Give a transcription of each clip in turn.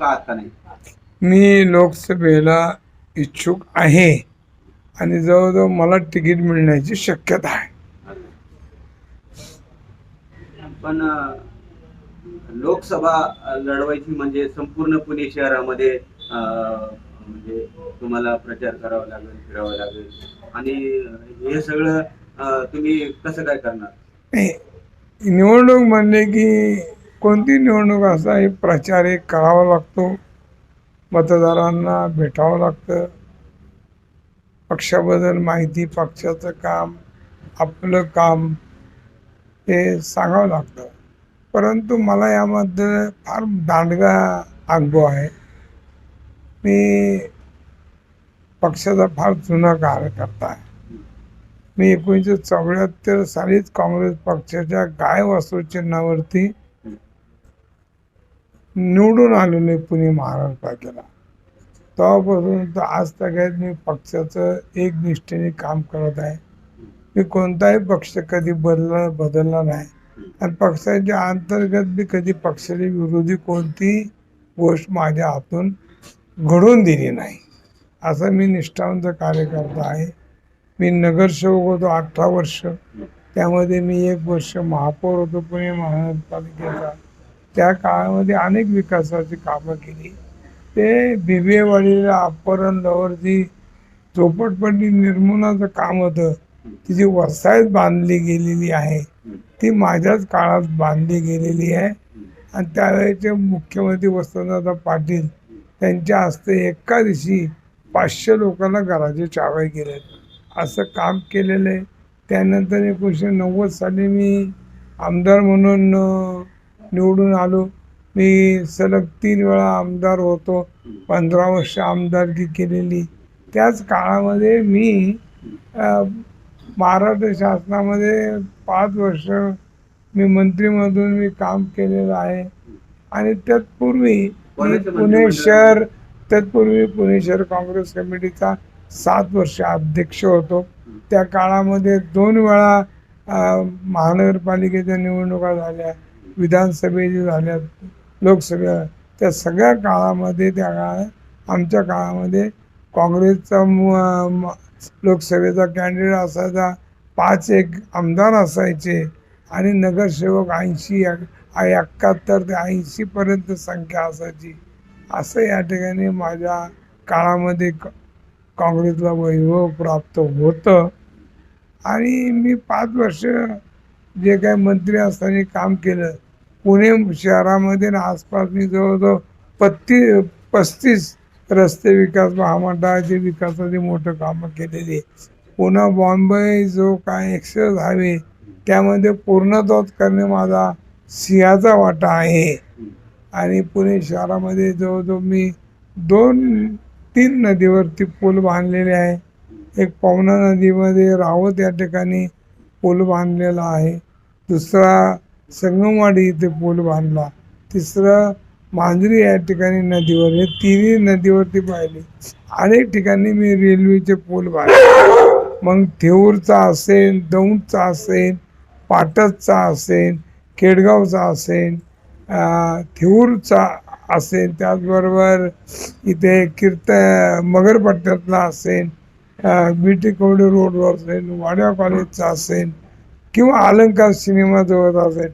इच्छुक आहात का नाही. मी लोकसभेला इच्छुक आहे आणि जवळजवळ मला तिकीट मिळण्याची शक्यता आहे. पण अं, लोकसभा अं, लढवायची म्हणजे संपूर्ण पुणे शहरामध्ये अं, म्हणजे तुम्हाला प्रचार करावा लागेल फिरावं लागेल. आणि हे सगळं अं, तुम्ही कसं काय करणार? नाही, निवडणूक म्हणले की कोणती निवडणूक असा हे प्रचार एक करावा लागतो. मतदारांना भेटावं लागतं. पक्षाबद्दल माहिती पक्षाचं काम आपलं काम हे सांगावं लागतं. परंतु मला यामध्ये फार दांडगा अनुभव आहे. मी पक्षाचा फार जुना कार्यकर्ता आहे. मी एकोणीसशे चौऱ्याहत्तर सालीच काँग्रेस पक्षाच्या गाय वासू चिन्हावरती निवडून आलेले आहे पुणे महानगरपालिकेला तेव्हापासून तर आज तगायत मी पक्षाचं एक निष्ठेने काम करत आहे. मी कोणताही पक्ष कधी बदलला बदलला नाही. आणि पक्षाच्या अंतर्गत मी कधी पक्षाची विरोधी कोणती गोष्ट माझ्या हातून घडून दिली नाही. असं मी निष्ठावंत कार्यकर्ता आहे. मी नगरसेवक होतो अठरा वर्ष. त्यामध्ये मी एक वर्ष महापौर होतो पुणे महानगरपालिकेचा. त्या काळामध्ये अनेक विकासाची कामं केली. ते बिबेवाडीला अपरण लवरची चोपटपट्टी निर्मूलनाचं काम होतं तिची वसाहत बांधली गेलेली आहे ती माझ्याच काळात बांधली गेलेली आहे. आणि त्यावेळेचे मुख्यमंत्री वसंतदादा पाटील त्यांच्या हस्ते एका दिवशी पाचशे लोकांना घराचे चावे गेले असं काम केलेलं आहे. त्यानंतर एकोणीसशे नव्वद साली मी आमदार म्हणून निवडून आलो. मी सलग तीन वेळा आमदार होतो. पंधरा वर्ष आमदारकी केलेली. त्याच काळामध्ये मी महाराष्ट्र शासनामध्ये पाच वर्ष मी मंत्रीमधून मी काम केलेलं आहे. आणि तत्पूर्वी पुणे? शहर तत्पूर्वी पुणे शहर काँग्रेस कमिटीचा सात वर्ष अध्यक्ष होतो. त्या काळामध्ये दोन वेळा महानगरपालिकेच्या निवडणुका झाल्या. विधानसभेच्या झाल्या लोकसभा त्या सगळ्या काळामध्ये त्या काळात आमच्या काळामध्ये काँग्रेसचा म- म- लोकसभेचा कॅन्डिडेट असायचा पाच एक आमदार असायचे आणि नगरसेवक ऐंशी एकाहत्तर ते ऐंशीपर्यंत संख्या असायची. असं या ठिकाणी माझ्या काळामध्ये क- काँग्रेसला वैभव प्राप्त होतं. आणि मी पाच वर्ष जे काही मंत्री असताना काम केलं. पुणे शहरामध्ये ना आसपास मी जवळजवळ पत्ती पस्तीस रस्ते विकास महामंडळाचे विकासाची मोठं कामं केलेली पुन्हा बॉम्बे जो काय एक्सेस हवे त्यामध्ये पूर्णत्वात करणे माझा सिंहाचा वाटा आहे. आणि पुणे शहरामध्ये जवळजवळ मी दोन तीन नदीवरती पूल बांधलेले आहे. एक पवना नदीमध्ये रावत या ठिकाणी पूल बांधलेला आहे. दुसरा संगमवाडी इथे पूल बांधला. तिसरं मांजरी या ठिकाणी नदीवर हे तिन्ही नदीवरती पाहिले. अनेक ठिकाणी मी रेल्वेचे पूल बांधले. मग थेऊरचा असेल दौंडचा असेल पाटसचा असेल केडगावचा असेल थेऊरचा असेल त्याचबरोबर इथे कीर्त मगरपट्ट्यातला असेल बीटी कवडे रोडवर असेल वाड्या कॉलेजचा असेल किंवा अलंकार सिनेमा जवळ असेल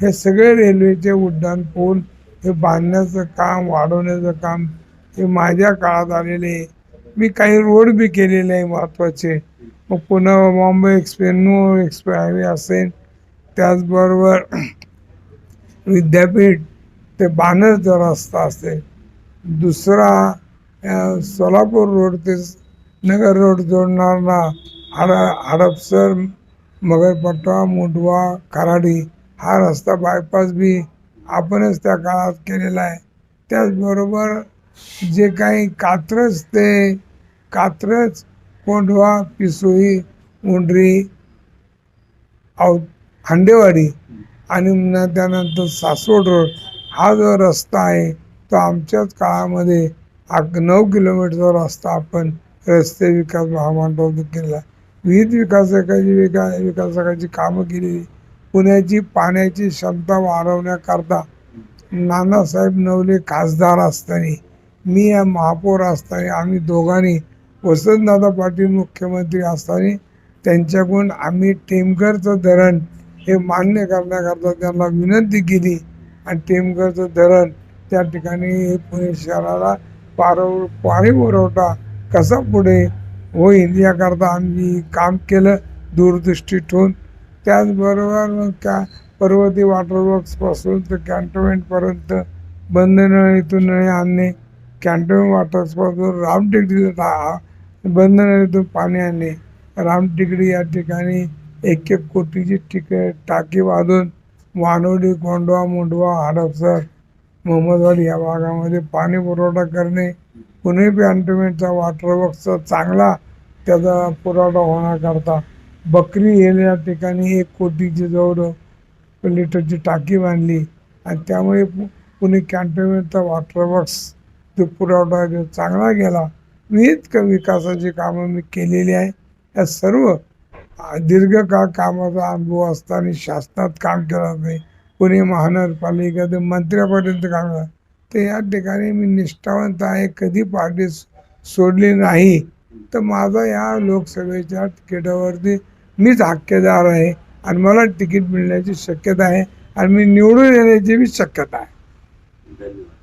हे सगळे रेल्वेचे उड्डाण पूल हे बांधण्याचं काम वाढवण्याचं काम हे माझ्या काळात आलेले आहे. मी काही रोड बी केलेले आहे महत्त्वाचे मग पुन्हा Bombay express no express highway असेल त्याचबरोबर विद्यापीठ ते बाणरचा रस्ता असेल. दुसरा सोलापूर रोड ते नगर रोड जोडणारा हड हडपसर मगरपट्टा मुंडवा खराडी हा रस्ता बायपास बी आपणच त्या काळात केलेला आहे. त्याचबरोबर जे काही कात्रज ते कात्रज कोंढवा पिसोई उंडरी औ हांडेवाडी आणि त्यानंतर सासवड रोड हा जो रस्ता आहे तो आमच्याच काळामध्ये हा नऊ किलोमीटरचा रस्ता आपण रस्ते विकास महामंडळातून केला विविध विकासकाची विका विकासकाची कामं केली. पुण्याची पाण्याची क्षमता वाढवण्याकरता नानासाहेब नवले खासदार असताना मी या महापौर असताना आम्ही दोघांनी वसंतदादा पाटील मुख्यमंत्री असताना त्यांच्याकडून आम्ही टेमघरचं धरण हे मान्य करण्याकरता त्यांना विनंती केली. आणि टेमघरचं धरण त्या ठिकाणी पुणे शहराला पारव पाणी पुरवठा कसा पुढे हो, व इंडियाकरता आम्ही काम केलं दूरदृष्टी ठेवून. त्याचबरोबर त्या पर्वती वॉटर वर्क्सपासून तर कॅन्टोमेंटपर्यंत बंद नळीतून नळे आणणे. कॅन्टोमेंट वॉटर्सपासून रामटेकडीला बंद नळीतून पाणी आणणे. रामटेकडी या ठिकाणी एक एक कोटीची टिक टाकी बांधून वानोडी कोंडवा मुंडवा हडपसर मोहम्मदवाडी या भागामध्ये पाणी पुरवठा करणे पुणे पॅन्टमेंटचा वॉटर वर्क्सचा चांगला त्याचा पुरवठा होण्याकरता बकरी हिल या ठिकाणी एक कोटीची जवळ लिटरची टाकी बांधली आणि त्यामुळे पु- पुणे कॅन्टोनमेंटचा वॉटर वर्क्स जो पुरवठा जो चांगला गेला विविध विकासाची कामं मी केलेली आहे. या सर्व दीर्घकाळ कामाचा अनुभव असताना शासनात काम केलं नाही. पुणे महानगरपालिकेत मंत्र्यापर्यंत काम तर या ठिकाणी मी निष्ठावंत आहे. कधी पार्टी सोडली नाही. तर माझा या लोकसभेच्या तिकिटावरती मीच हक्केदार आहे आणि मला तिकीट मिळण्याची शक्यता आहे आणि मी निवडून येण्याची बी शक्यता आहे. धन्यवाद.